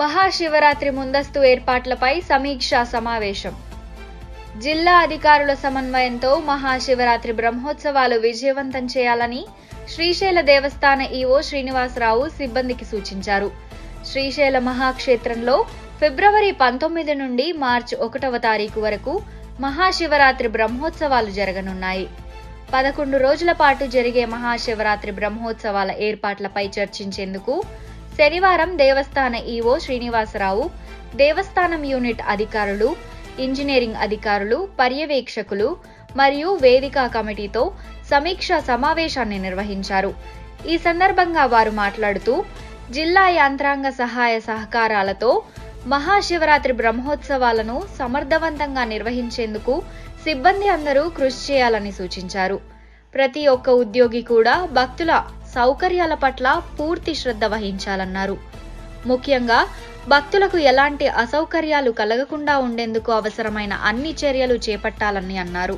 మహాశివరాత్రి ముందస్తు ఏర్పాట్లపై సమీక్షా సమావేశం. జిల్లా అధికారుల సమన్వయంతో మహాశివరాత్రి బ్రహ్మోత్సవాలు విజయవంతం చేయాలని శ్రీశైల దేవస్థాన ఈవో శ్రీనివాసరావు సిబ్బందికి సూచించారు. శ్రీశైల మహాక్షేత్రంలో ఫిబ్రవరి పంతొమ్మిది నుండి మార్చి ఒకటవ తారీఖు వరకు మహాశివరాత్రి బ్రహ్మోత్సవాలు జరగనున్నాయి. పదకొండు రోజుల పాటు జరిగే మహాశివరాత్రి బ్రహ్మోత్సవాల ఏర్పాట్లపై చర్చించేందుకు శనివారం దేవస్థాన ఈవో శ్రీనివాసరావు దేవస్థానం యూనిట్ అధికారులు ఇంజనీరింగ్ అధికారులు పర్యవేక్షకులు మరియు వేదిక కమిటీతో సమీక్షా సమావేశాన్ని నిర్వహించారు. ఈ సందర్భంగా వారు మాట్లాడుతూ జిల్లా యాంత్రాంగ సహాయ సహకారాలతో మహాశివరాత్రి బ్రహ్మోత్సవాలను సమర్థవంతంగా నిర్వహించేందుకు సిబ్బంది అందరూ కృషి చేయాలని సూచించారు. ప్రతి ఒక్క ఉద్యోగి కూడా భక్తుల సౌకర్యాల పట్ల పూర్తి శ్రద్ధ వహించాలన్నారు. ముఖ్యంగా భక్తులకు ఎలాంటి అసౌకర్యాలు కలగకుండా ఉండేందుకు అవసరమైన అన్ని చర్యలు చేపట్టాలని అన్నారు.